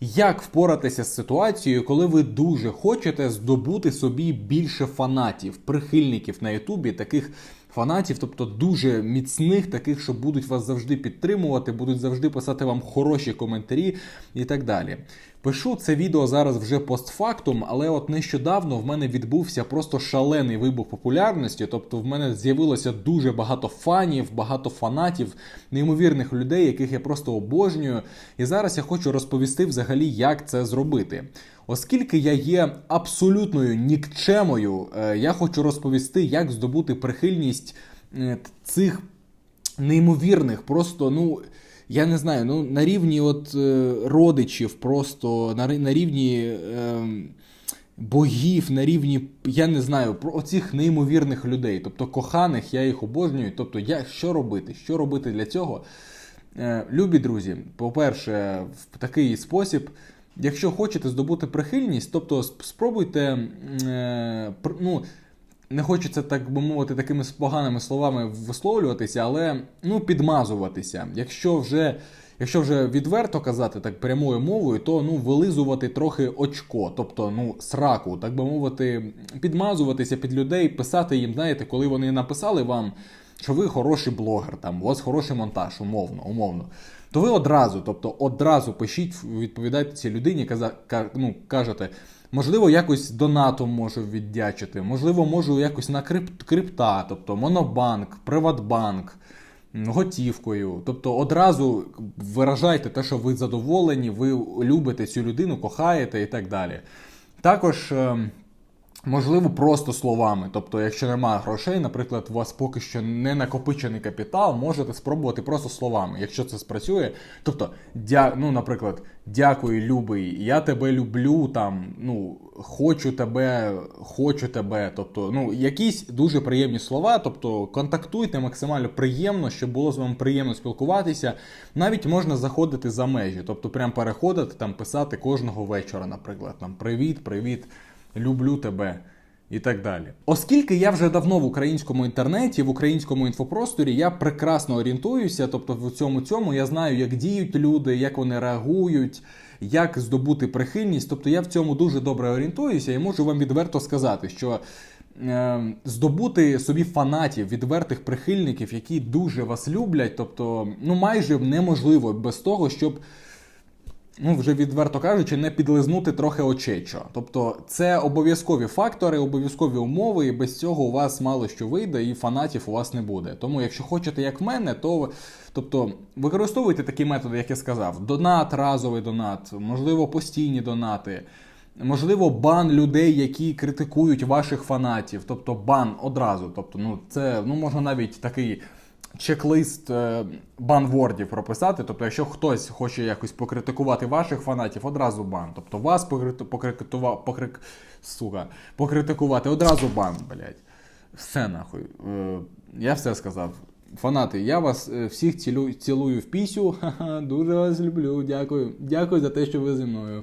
Як впоратися з ситуацією, коли ви дуже хочете здобути собі більше фанатів, прихильників на Ютубі, таких фанатів, тобто дуже міцних, таких, що будуть вас завжди підтримувати, будуть завжди писати вам хороші коментарі і так далі. Пишу це відео зараз вже постфактум, але от нещодавно в мене відбувся просто шалений вибух популярності. Тобто в мене з'явилося дуже багато фанів, багато фанатів, неймовірних людей, яких я просто обожнюю. І зараз я хочу розповісти взагалі, як це зробити. Оскільки я є абсолютною нікчемою, е, я хочу розповісти, як здобути прихильність е, цих неймовірних, просто ну. Я не знаю, ну на рівні от е, родичів, просто на, на рівні е, богів, на рівні, я не знаю, про оцих неймовірних людей, тобто коханих, я їх обожнюю. Тобто, я що робити? Що робити для цього? Е, любі друзі, по-перше, в такий спосіб, якщо хочете здобути прихильність, тобто спробуйте, е, ну, не хочеться, так би мовити, такими поганими словами висловлюватися, але ну, підмазуватися. Якщо вже, якщо вже відверто казати так прямою мовою, то ну, вилизувати трохи очко, тобто ну, сраку, так би мовити, підмазуватися під людей, писати їм, знаєте, коли вони написали вам, що ви хороший блогер, там, у вас хороший монтаж, умовно, умовно. То ви одразу, тобто одразу пишіть, відповідайте цій людині, ну, кажете, можливо, якось донатом можу віддячити, можливо, можу якось на крип, крипта, тобто Монобанк, Приватбанк, готівкою. Тобто одразу виражайте те, що ви задоволені, ви любите цю людину, кохаєте і так далі. Також. Можливо, просто словами. Тобто, якщо немає грошей, наприклад, у вас поки що не накопичений капітал, можете спробувати просто словами, якщо це спрацює. Тобто, дя... ну, наприклад, дякую, любий, я тебе люблю, там, ну, хочу тебе, хочу тебе. Тобто, ну, якісь дуже приємні слова. Тобто, контактуйте максимально приємно, щоб було з вами приємно спілкуватися. Навіть можна заходити за межі, тобто, прям переходити, там, писати кожного вечора, наприклад, там, привіт, привіт люблю тебе і так далі. Оскільки я вже давно в українському інтернеті, в українському інфопросторі, я прекрасно орієнтуюся, тобто в цьому цьому я знаю, як діють люди, як вони реагують, як здобути прихильність. Тобто я в цьому дуже добре орієнтуюся і можу вам відверто сказати, що. е, Здобути собі фанатів, відвертих прихильників, які дуже вас люблять, тобто, ну майже неможливо без того, щоб ну вже відверто кажучи, не підлизнути трохи очечо. Тобто це обов'язкові фактори, обов'язкові умови, і без цього у вас мало що вийде, і фанатів у вас не буде. Тому, якщо хочете, як в мене, то тобто використовуйте такі методи, як я сказав: донат, разовий донат, можливо, постійні донати. Можливо, бан людей, які критикують ваших фанатів, тобто бан одразу. Тобто, ну це ну можна навіть такий чек-лист е, банвордів прописати. Тобто, якщо хтось хоче якось покритикувати ваших фанатів, одразу бан. Тобто вас покрити- покритикува- покрик... сука, покритикувати, одразу бан, блядь. Все нахуй. Е, я все сказав. Фанати, я вас е, всіх цілю, цілую в пісю. Ха-ха, дуже вас люблю. Дякую. Дякую за те, що ви зі мною.